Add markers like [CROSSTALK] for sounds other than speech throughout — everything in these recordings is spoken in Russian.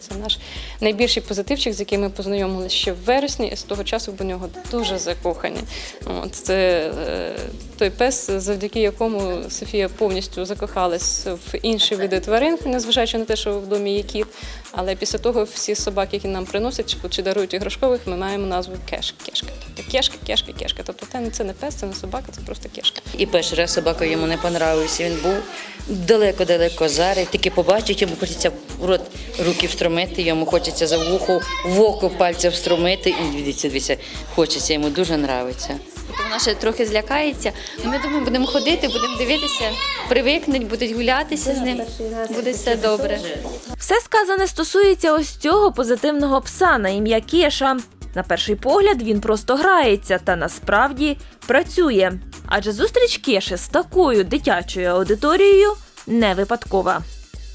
Це наш найбільший позитивчик, з яким ми познайомилися ще в вересні, і з того часу в нього дуже закохані. От це е, той пес, завдяки якому Софія повністю закохалась в інші види тварин, незважаючи на те, що в домі є кіт. Але після того всі собаки, які нам приносять чи, чи дарують іграшкових, ми маємо назву кеш, кешка. Тобто кешка, кешка, кешка. Тобто це, це не пес, це не собака, це просто кешка. І перший раз собака йому не понравився. Він був далеко-далеко зараз. Тільки побачить, йому хочеться в рот руки встромити, йому хочеться за вухо, в око пальця встромити. І дивіться, дивіться, хочеться, йому дуже нравиться. Вона ще трохи злякається. Ну, ми думаємо, будемо ходити, будемо дивитися, привикнуть, будуть гулятися з ним. Буде все добре. Все сказане стосується ось цього позитивного пса на ім'я Кеша. На перший погляд він просто грається та насправді працює. Адже зустріч Кеші з такою дитячою аудиторією не випадкова.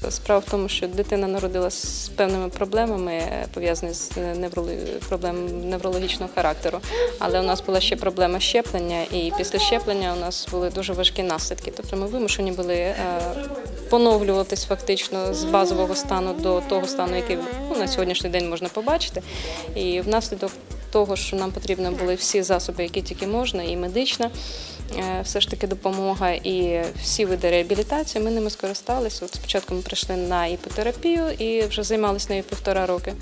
Справа в тому, що дитина народилася з певними проблемами, е, пов'язані з неврологі... проблем неврологічного характеру. Але у нас була ще проблема щеплення, і після щеплення у нас були дуже важкі наслідки. Тобто ми вимушені були е, поновлюватись фактично з базового стану до того стану, який ну, на сьогоднішній день можна побачити. І внаслідок того, що нам потрібні були всі засоби, які тільки можна, і медична. е, Все ж таки допомога і всі види реабілітації. Ми ними скористалися. От спочатку ми прийшли на іпотерапію і вже займалися нею півтора роки.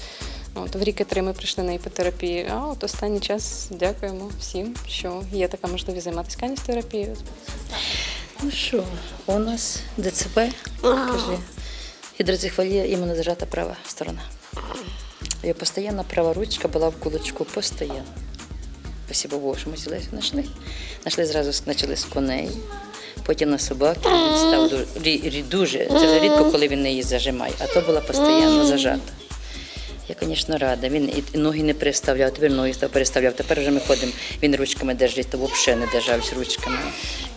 От в рік і три ми прийшли на іпотерапію. А от останній час дякуємо всім, що є така можливість займатися каністерапією. Ну що, у нас ДЦП, кажи, гідроцефалія, іменно зажата права сторона. Ее постійно права ручка була в кулачку, постоянно. Спасибо Богу, що ми Лесю знайшли. Нашли зразу, почали з коней, потім на собаки. Він став дуже, дуже, це рідко, коли він її зажимає, а то була постійно зажата. Я, звісно, рада. Він і ноги не переставляв, тепер ноги став переставляв. Тепер вже ми ходимо, він ручками держить, то взагалі не держався ручками.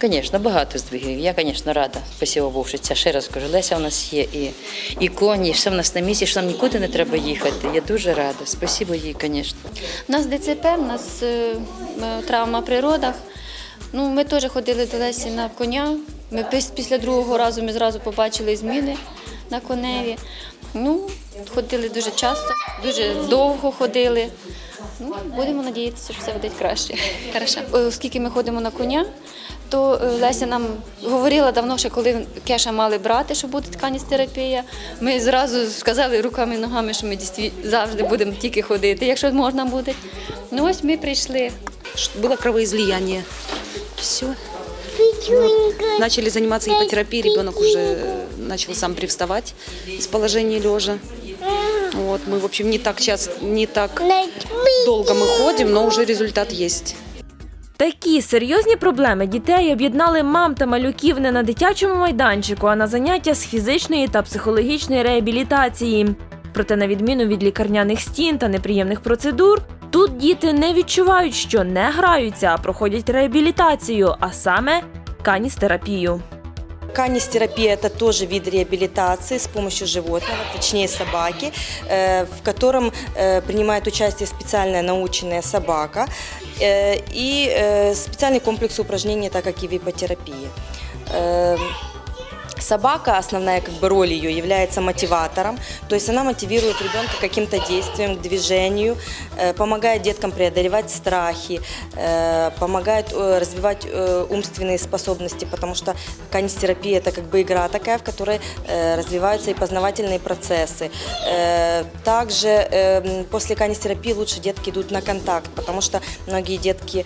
Звісно, багато здвигів. Я, звісно, рада. Спасибо Богу, ще раз кажу, Леся у нас є і, і коні, і все в нас на місці, що нам нікуди не треба їхати. Я дуже рада. Спасибо їй, звісно. У нас ДЦП, у нас е, е, травма при родах. Ну, ми теж ходили до Лесі на коня. Ми піс- після другого разу ми зразу побачили зміни на коневі. Ну, ходили дуже часто, дуже довго ходили. Ну, будемо надіятися, що все буде краще. Хорошо. Е, Оскільки ми ходимо на коня, то е, Леся нам говорила давно, що коли кеша мали брати, що буде тканістерапія, ми зразу сказали руками і ногами, що ми дійсно завжди будемо тільки ходити, якщо можна буде. Ну ось ми прийшли. Было кровоизлияние. Все. Начали заниматься ипотерапией, ребенок уже э, начал сам привставать из положения лежа. Вот, мы, в общем, не так сейчас, не так долго мы ходим, но уже результат есть. Такі серйозні проблеми дітей об'єднали мам та малюків не на дитячому майданчику, а на заняття з фізичної та психологічної реабілітації. Проте, на відміну від лікарняних стін та неприємних процедур, тут діти не відчувають, що не граються, а проходять реабілітацію, а саме каністерапію. Канистерапия – это тоже вид реабилитации с помощью животного, точнее собаки, э, в котором э, принимает участие специальная наученная собака э, и специальный комплекс упражнений, так как и в ипотерапии. Э, Собака, основная как бы роль ее является мотиватором, то есть она мотивирует ребенка каким-то действием, к движению, э, помогает деткам преодолевать страхи, э, помогает э, развивать умственные способности, потому что канистерапия это как бы игра такая, в которой развиваются и познавательные процессы. Также после канистерапии лучше детки идут на контакт, потому что многие детки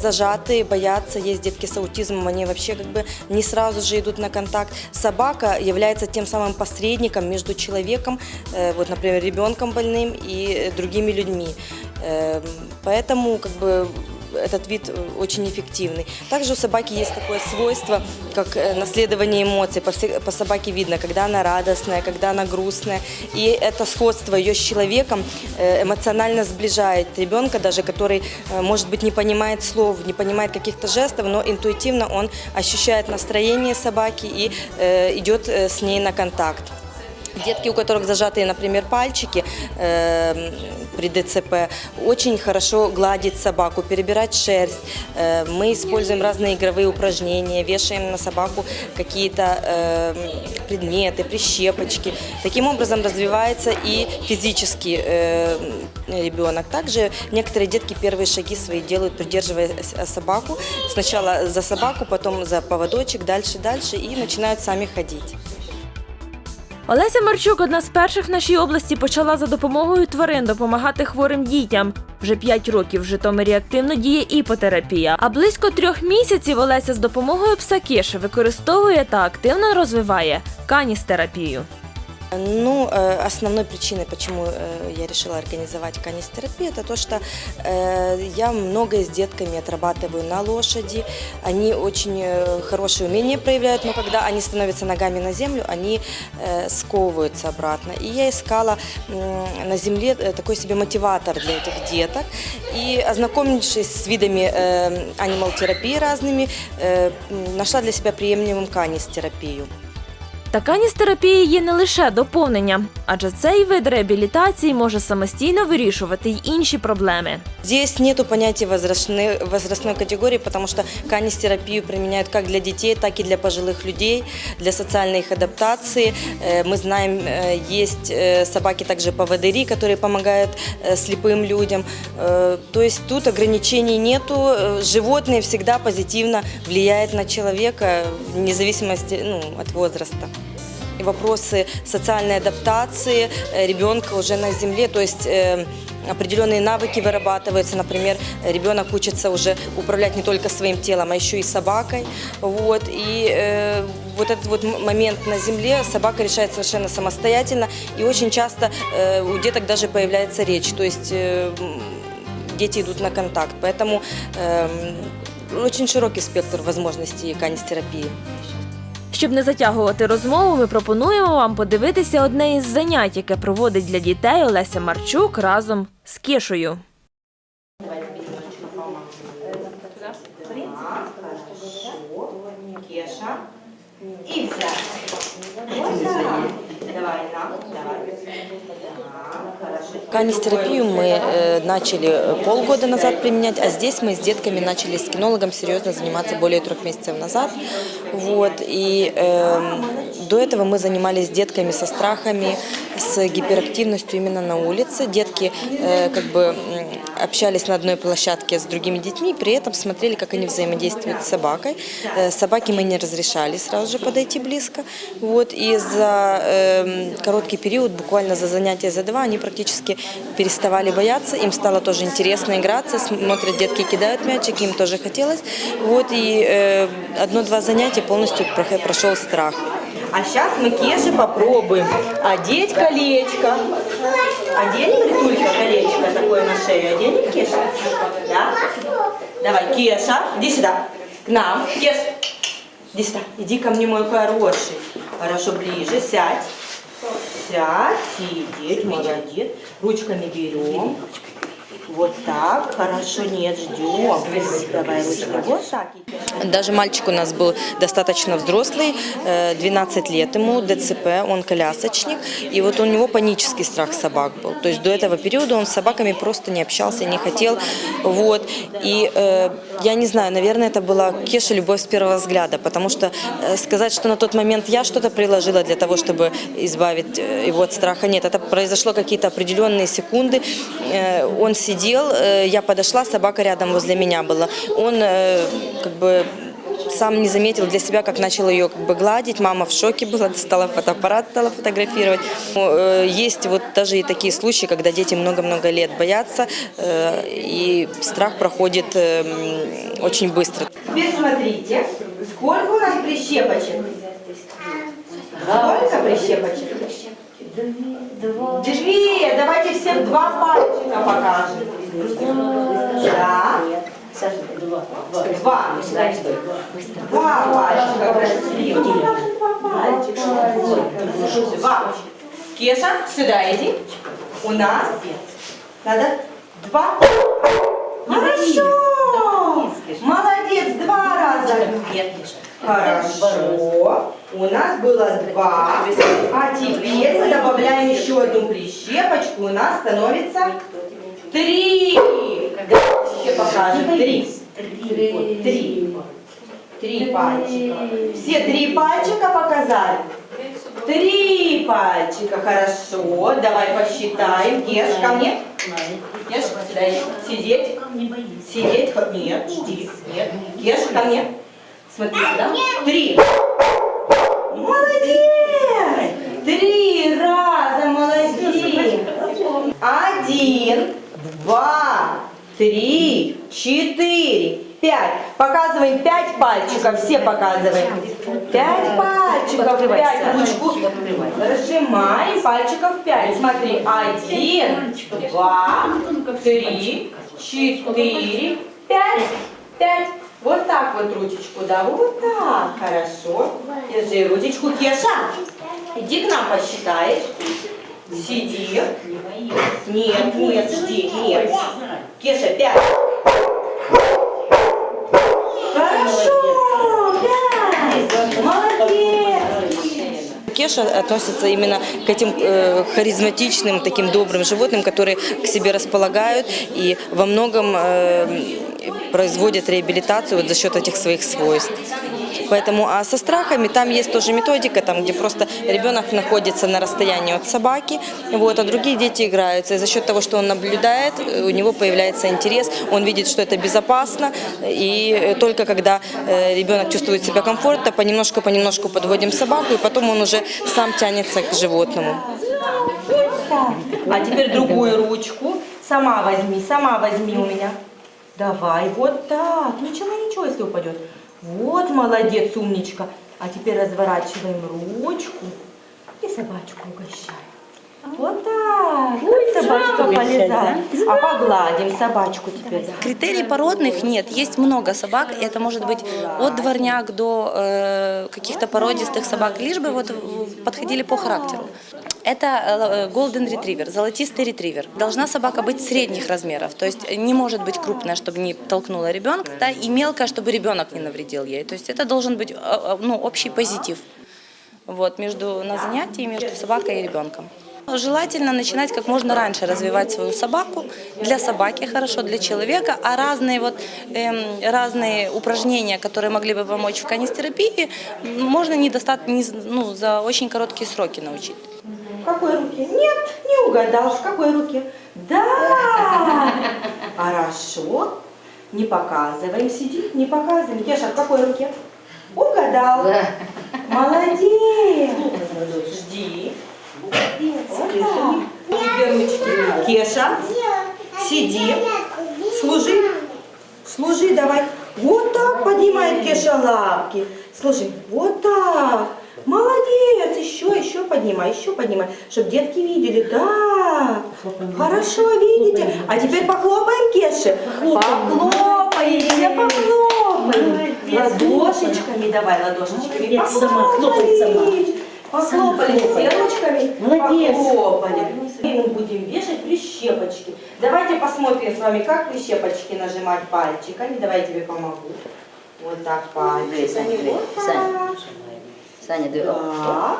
зажатые, боятся, есть детки с аутизмом, они вообще как бы не сразу же идут на контакт. Собака является тем самым посредником между человеком, э, вот, например, ребенком больным и другими людьми. Э, Поэтому как бы этот вид э, очень эффективный. Также у собаки есть такое свойство, как э, наследование эмоций. По, собаке видно, когда она радостная, когда она грустная. И это сходство ее с человеком э, эмоционально сближает ребенка, даже который, может быть, не понимает слов, не понимает каких-то жестов, но интуитивно он ощущает настроение собаки и идет с ней на контакт. Детки, у которых зажатые, например, пальчики э, при ДЦП, очень хорошо гладить собаку, перебирать шерсть. Э, мы используем разные игровые упражнения, вешаем на собаку какие-то э, предметы, прищепочки. Таким образом развивается и физически э, ребенок. Также некоторые детки первые шаги свои делают, придерживая собаку. Сначала за собаку, потом за поводочек, дальше, дальше и начинают сами ходить. Олеся Марчук одна з перших в нашій області почала за допомогою тварин допомагати хворим дітям. Вже п'ять років в Житомирі активно діє іпотерапія. А близько трьох місяців Олеся з допомогою пса Кіші використовує та активно розвиває каністерапію. Ну, э, основной причиной, почему э, я решила организовать канистерапию, это то, что э, я многое с детками отрабатываю на лошади. Они очень хорошие умения проявляют, но когда они становятся ногами на землю, они сковываются обратно. И я искала на земле такой себе мотиватор для этих деток. И ознакомившись с видами анимал-терапии разными, нашла для себя приемлемым канистерапию. Та каністерапія є не лише доповненням, адже цей вид реабілітації може самостійно вирішувати й інші проблеми. Здесь нету понятия возрастной, возрастной категории, потому что канистерапию применяют как для детей, так и для пожилых людей, для социальной их адаптации. Э, Мы знаем, э, есть э, собаки также поводыри, которые помогают э, слепым людям. Э, То есть тут ограничений нету. Э, Животные всегда позитивно влияют на человека, вне зависимости ну, от возраста и вопросы социальной адаптации э, ребенка уже на земле, то есть э, определенные навыки вырабатываются, например, ребенок учится уже управлять не только своим телом, а еще и собакой, вот, и э, вот этот вот момент на земле собака решает совершенно самостоятельно, и очень часто у деток даже появляется речь, то есть дети идут на контакт, поэтому э, очень широкий спектр возможностей канистерапии. Щоб не затягувати розмову, ми пропонуємо вам подивитися одне із занять, яке проводить для дітей Олеся Марчук разом з Кішою. Канистерапию мы э, начали э, полгода назад применять, а здесь мы с детками начали с кинологом серьезно заниматься более трех месяцев назад. Вот, и эм, до этого мы занимались детками со страхами, с гиперактивностью именно на улице. Детки э, как бы общались на одной площадке с другими детьми, при этом смотрели, как они взаимодействуют с собакой. Э, собаке мы не разрешали сразу же подойти близко. Вот, и за эм, короткий период, буквально за занятия за два, они практически переставали бояться, им стало тоже интересно играться, смотрят, детки кидают мячики, им тоже хотелось. Вот, и э, одно-два занятия полностью прошел страх. А сейчас мы Кеше попробуем одеть колечко. Оденем, Ритулька, колечко шею? Оденем, Кеша? Да? Давай, Кеша, иди сюда. К нам. Кеш, иди сюда. Иди ко мне, мой хороший. Хорошо, ближе. Сядь. Сядь, сидеть, молодец. Ручками берем. Вот так, хорошо, нет, ждем. Давай ручкой, вот так. Даже мальчик у нас был достаточно взрослый, э, 12 лет ему, ДЦП, он колясочник, и вот у него панический страх собак был. То есть до этого периода он с собаками просто не общался, не хотел. Вот. И э, я не знаю, наверное, это была Кеша любовь с первого взгляда, потому что э, сказать, что на тот момент я что-то приложила для того, чтобы избавить э, его от страха, нет, это произошло какие-то определенные секунды. Э, Он сидел, э, я подошла, собака рядом возле меня была. Он э, как бы сам не заметил для себя, как начал ее как бы гладить. Мама в шоке была, достала фотоаппарат, стала фотографировать. Ну, э, Есть вот даже и такие случаи, когда дети много-много лет боятся, и страх проходит очень быстро. Теперь смотрите, сколько у нас прищепочек? Сколько прищепочек? Две. Давайте всем два пальчика покажем. Да. Два. Два пальчика. Красиво. Два пальчика. Два. Кеша, сюда иди. У нас надо два. Хорошо. Молодец, два раза. Хорошо. У нас было два. А теперь добавляем еще одну прищепочку. У нас становится три. Давайте покажем. Три. Три. Три пальчика. Все три пальчика показали? Три пальчика, хорошо. Давай посчитаем. Кеш, ко мне. Кеш, сюда. Сидеть. Сидеть. Нет, жди. Нет. Кеш, ко мне. Смотри сюда. Три. Молодец! Три раза молодец! Один, два, три, четыре, пять. Показываем пять пальчиков, все показываем. Пять пальчиков, пять ручку. Разжимаем пальчиков пять. Смотри, один, два, три, четыре, пять. Пять. Вот так вот ручечку, да, вот так, хорошо. Держи ручечку, Кеша, иди к нам посчитаешь. Сиди. Нет, нет, жди, нет. Кеша, пять. Хорошо, пять. Молодец. Кеша относится именно к этим э, харизматичным, таким добрым животным, которые к себе располагают и во многом э, производят реабилитацию вот за счет этих своих свойств. Поэтому, а со страхами там есть тоже методика, там, где просто ребенок находится на расстоянии от собаки, вот, а другие дети играются. И за счет того, что он наблюдает, у него появляется интерес, он видит, что это безопасно, и только когда э, ребенок чувствует себя комфортно, понемножку-понемножку подводим собаку, и потом он уже сам тянется к животному. А теперь другую ручку. Сама возьми, сама возьми у меня. Давай, вот так. Ничего, ничего, если упадет. Вот, молодец, умничка. А теперь разворачиваем ручку и собачку угощаем. Вот так. Ой, собачка полезает. А погладим собачку теперь. да. Критерий породных нет. Есть много собак. Это может быть от дворняк до э, каких-то породистых собак, лишь бы вот подходили по характеру. Это э, golden retriever, золотистый ретривер. Должна собака быть средних размеров, то есть не может быть крупная, чтобы не толкнула ребенка, да, и мелкая, чтобы ребенок не навредил ей. То есть это должен быть э, э, ну, общий позитив вот, между, на занятии между собакой и ребенком. Желательно начинать как можно раньше развивать свою собаку. Для собаки хорошо, для человека. А разные, вот, эм, разные упражнения, которые могли бы помочь в канистерапии, можно недостаточно, не, ну, за очень короткие сроки научить. В какой руке? Нет, не угадал. В какой руке? Да! [LAUGHS] Хорошо. Не показываем, сиди, не показываем. Кеша, в какой руке? Угадал. Молодец. Жди. Ручки. Кеша, сиди. Служи. Служи давай. Вот так поднимает Кеша лапки. Служи. Вот так. Молодец. Еще, еще поднимай, еще поднимай. Чтобы детки видели. Да. Хорошо, видите. А теперь похлопаем Кеше. Похлопаем. Все похлопаем. Ладошечками давай, ладошечками. Похлопали. Похлопали все ручками. Молодец. Похлопали. И мы будем вешать прищепочки. Давайте посмотрим с вами, как прищепочки нажимать пальчиками. Давай я тебе помогу. Вот так пальчиками. Вот так. Саня, диви. Так.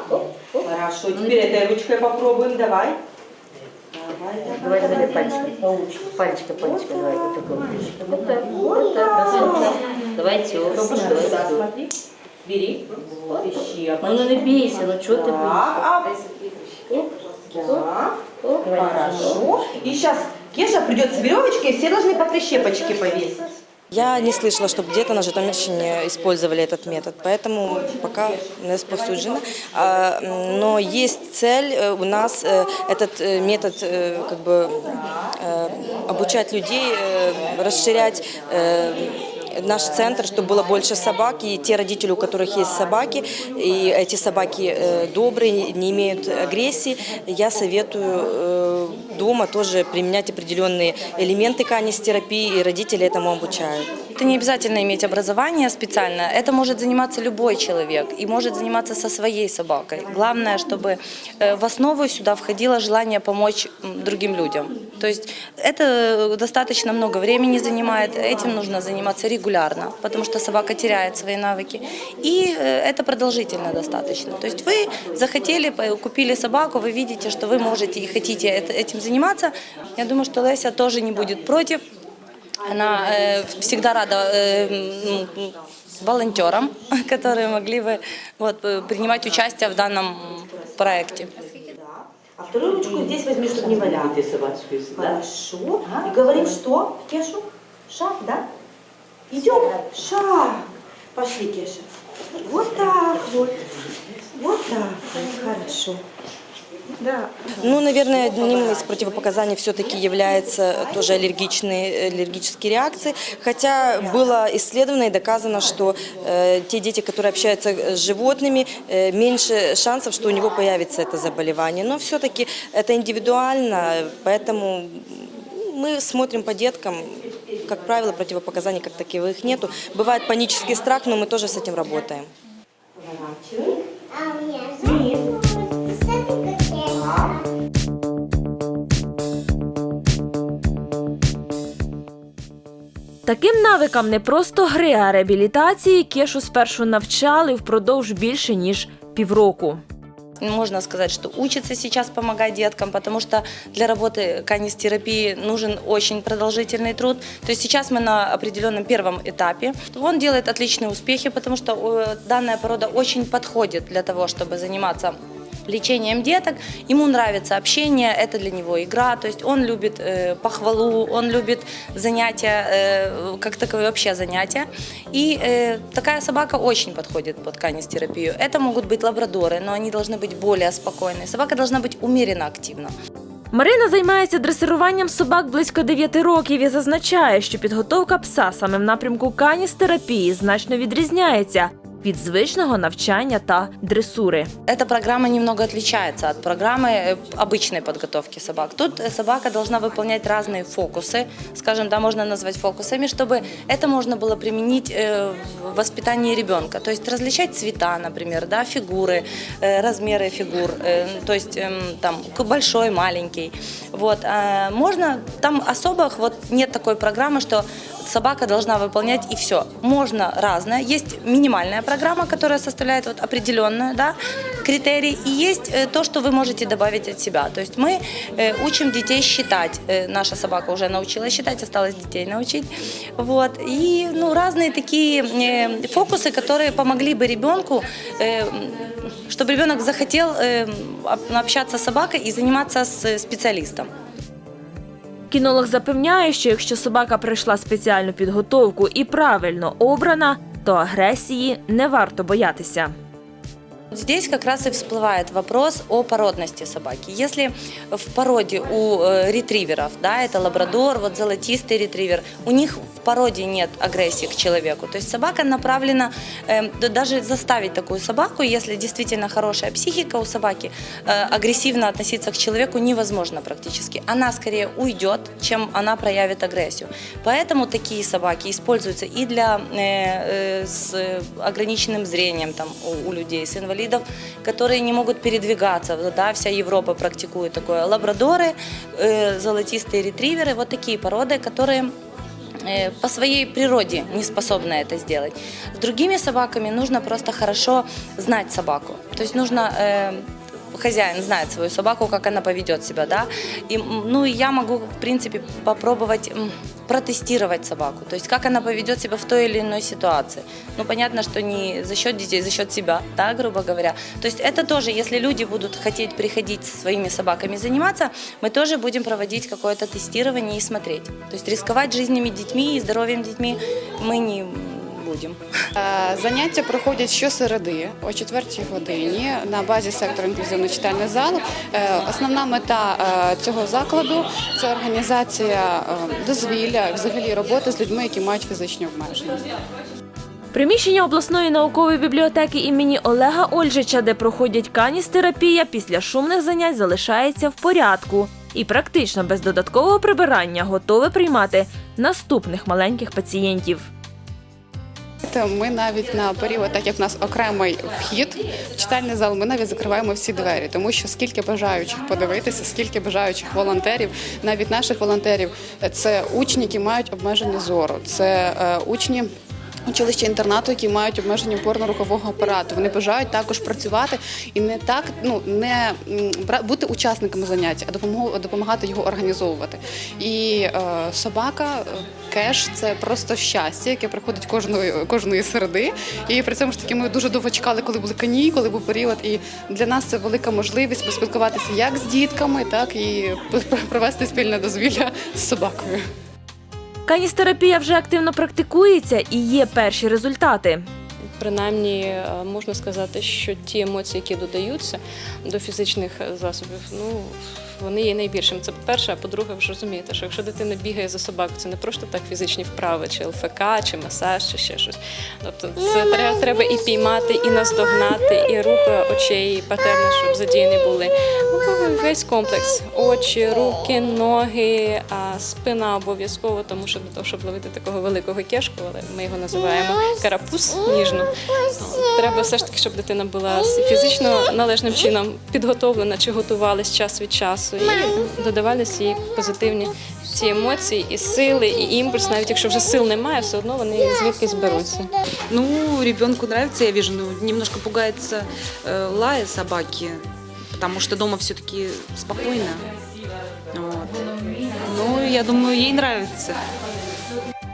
Хорошо. Теперь этой ручкой попробуем. Давай. Давай, Давай, давай, давай, пальчики. Пальчика, пальчика, давай. Вот так, Вот так. Давай Попробуй давай смотри. Бери. Вот, прищепочки. Ну не бейся, ну что ты боишься? а Да. Хорошо. И сейчас Кеша придет с веревочкой, и все должны по прищепочке повесить. Я не слышала, чтобы где-то на Житомирщине использовали этот метод, поэтому пока не м, Но есть цель э, у нас э, этот э, метод как бы обучать людей, расширять наш центр, чтобы было больше собак, и те родители, у которых есть собаки, и эти собаки э, добрые, не имеют агрессии, я советую э, дома тоже применять определенные элементы канистерапии, и родители этому обучают. Это не обязательно иметь образование специальное, это может заниматься любой человек и может заниматься со своей собакой. Главное, чтобы э, в основу сюда входило желание помочь другим людям. То есть это достаточно много времени занимает, этим нужно заниматься регулярно, потому что собака теряет свои навыки. И э, это продолжительно достаточно. То есть вы захотели, купили собаку, вы видите, что вы можете и хотите этим заниматься. Я думаю, что Леся тоже не будет против. Она э, всегда рада э, м, волонтерам, [LAUGHS] которые могли бы вот, э, принимать участие в данном проекте. А вторую ручку здесь возьми, чтобы не валялась. Хорошо. И говорим, что? Кешу? Шаг, да? Идем? Шаг. Пошли, Кеша. Вот так вот. Вот так. Хорошо. Да. Ну, наверное, одним из противопоказаний все-таки является тоже аллергичные, аллергические реакции. Хотя было исследовано и доказано, что э, те дети, которые общаются с животными, э, меньше шансов, что у него появится это заболевание. Но все-таки это индивидуально, поэтому мы смотрим по деткам. Как правило, противопоказаний как таковых нету. Бывает панический страх, но мы тоже с этим работаем. Таким навикам не просто гри, а реабілітації Кешу спершу навчали впродовж більше ніж півроку. Можно сказать, что учится сейчас помогать деткам, потому что для работы канистерапии нужен очень продолжительный труд. То есть сейчас мы на определенном первом этапе. Он делает отличные успехи, потому что э, данная порода очень подходит для того, чтобы заниматься лечением деток. Ему нравится общение, это для него игра, то есть он любит э, похвалу, он любит занятия, э, как таковые вообще занятия. И э, такая собака очень подходит под канистерапию. Это могут быть лабрадоры, но они должны быть более спокойные. Собака должна быть умеренно активна. Марина займається дресируванням собак близько 9 років і зазначає, що підготовка пса саме в напрямку каністерапії значно відрізняється від звичного навчання та дресури. Эта программа немного отличается от программы э, обычной подготовки собак. Тут э, собака должна выполнять разные фокусы, скажем, да, можно назвать фокусами, чтобы это можно было применить э, в воспитании ребенка. То есть различать цвета, например, да, фигуры, размеры фигур, то есть эм, там большой, маленький. Вот. А Можно, там особо вот нет такой программы, что собака должна выполнять и все. Можно разное. Есть минимальная программа, которая составляет вот определенную да, критерий, и есть э, то, что вы можете добавить от себя. То есть мы э, учим детей считать. Э, Наша собака уже научилась считать, осталось детей научить. Вот. И ну, разные такие э, фокусы, которые помогли бы ребенку, э, чтобы ребенок захотел э, об- общаться с собакой и заниматься с специалистом. Кінолог запевняє, що якщо собака пройшла спеціальну підготовку і правильно обрана, то агресії не варто боятися. Здесь как раз и всплывает вопрос о породности собаки. Если в породе у э, ретриверов, да, это лабрадор, вот золотистый ретривер, у них в породе нет агрессии к человеку. То есть собака направлена, э, да даже заставить такую собаку, если действительно хорошая психика у собаки, э, агрессивно относиться к человеку невозможно практически. Она скорее уйдет, чем она проявит агрессию. Поэтому такие собаки используются и для э, э, с ограниченным зрением там, у, у людей, с инвалидов, которые не могут передвигаться. Да, вся Европа практикует такое. Лабрадоры, э, золотистые ретриверы, вот такие породы, которые э, по своей природе не способны это сделать. С другими собаками нужно просто хорошо знать собаку. То есть нужно э, хозяин знает свою собаку, как она поведет себя, да. И, ну, я могу, в принципе, попробовать протестировать собаку, то есть как она поведет себя в той или иной ситуации. Ну, понятно, что не за счет детей, за счет себя, да, грубо говоря. То есть это тоже, если люди будут хотеть приходить со своими собаками заниматься, мы тоже будем проводить какое-то тестирование и смотреть. То есть рисковать жизнями детьми и здоровьем детьми мы не будем. Е, Заняття проходять щосереди о 4 годині на базі сектору інклюзивно читальний зал. Е, Основна мета е, цього закладу це організація е, дозвілля, взагалі роботи з людьми, які мають фізичні обмеження. Приміщення обласної наукової бібліотеки імені Олега Ольжича, де проходять каністерапія, після шумних занять залишається в порядку і практично без додаткового прибирання готове приймати наступних маленьких пацієнтів. Ми навіть на період, так як в нас окремий вхід в читальний зал, ми навіть закриваємо всі двері, тому що скільки бажаючих подивитися, скільки бажаючих волонтерів, навіть наших волонтерів, це учні, які мають обмеження зору, це е, учні. Училища інтернату, які мають обмеження опорно-рухового апарату, вони бажають також працювати і не так, ну не бути учасниками заняття, а допомагати його організовувати. І е, собака е, кеш це просто щастя, яке приходить кожної кожної середи. І при цьому ж таки ми дуже довго чекали, коли були кані, коли був період. І для нас це велика можливість поспілкуватися як з дітками, так і провести спільне дозвілля з собакою. Каністерапія вже активно практикується і є перші результати. Принаймні е, можна сказати, що ті емоції, які додаються до фізичних засобів, ну вони є найбільшим. Це по-перше, а по-друге, ви ж розумієте, що якщо дитина бігає за собакою, це не просто так фізичні вправи, чи ЛФК, чи масаж, чи ще щось. Тобто це треба, треба і піймати, і наздогнати, і рух очей, і патерни, щоб задіяні були. Ну, Весь комплекс: очі, руки, ноги, а спина обов'язково, тому що для того, щоб ловити такого великого кешку, але ми його називаємо карапуз ніжно. Треба все ж таки, щоб дитина була фізично належним чином підготовлена чи готувалась час від часу. І додавалися їй позитивні ці емоції, і сили, і імпульс, навіть якщо вже сил немає, все одно вони звідкись беруться. Ну, ребенку нравится, я вижу, ну, немножко пугается э, лая собаки, потому что дома все-таки спокойно. Вот. Ну, я думаю, ей нравится.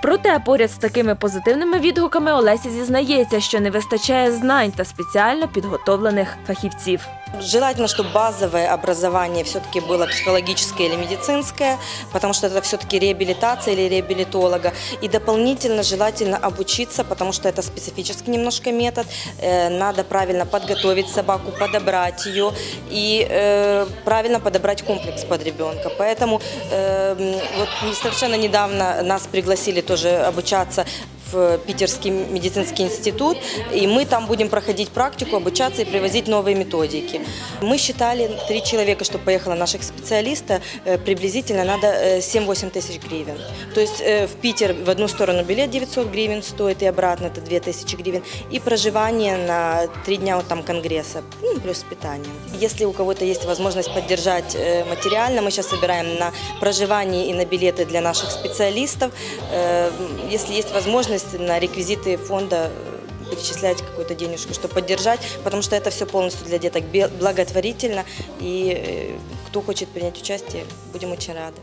Проте поряд з такими позитивними відгуками Олеся зізнається, що не вистачає знань та спеціально підготовлених фахівців. Желательно, чтобы базовое образование все-таки было психологическое или медицинское, потому что это все-таки реабилитация или реабилитолога. И дополнительно желательно обучиться, потому что это специфический немножко метод. Э, Надо правильно подготовить собаку, подобрать ее и э, правильно подобрать комплекс под ребенка. Поэтому э, вот совершенно недавно нас пригласили тоже обучаться в Питерский медицинский институт, и мы там будем проходить практику, обучаться и привозить новые методики. Мы считали, три человека, чтобы поехало наших специалиста, э, приблизительно надо э, 7-8 тысяч гривен. То есть э, в Питер в одну сторону билет 900 гривен стоит и обратно это 2000 гривен, и проживание на три дня вот там конгресса, ну, плюс питание. Если у кого-то есть возможность поддержать э, материально, мы сейчас собираем на проживание и на билеты для наших специалистов. Э, Если есть возможность на реквизиты фонда э, перечислять какую-то денежку, чтобы поддержать, потому что это все полностью для деток благотворительно, и э, кто хочет принять участие, будем очень рады.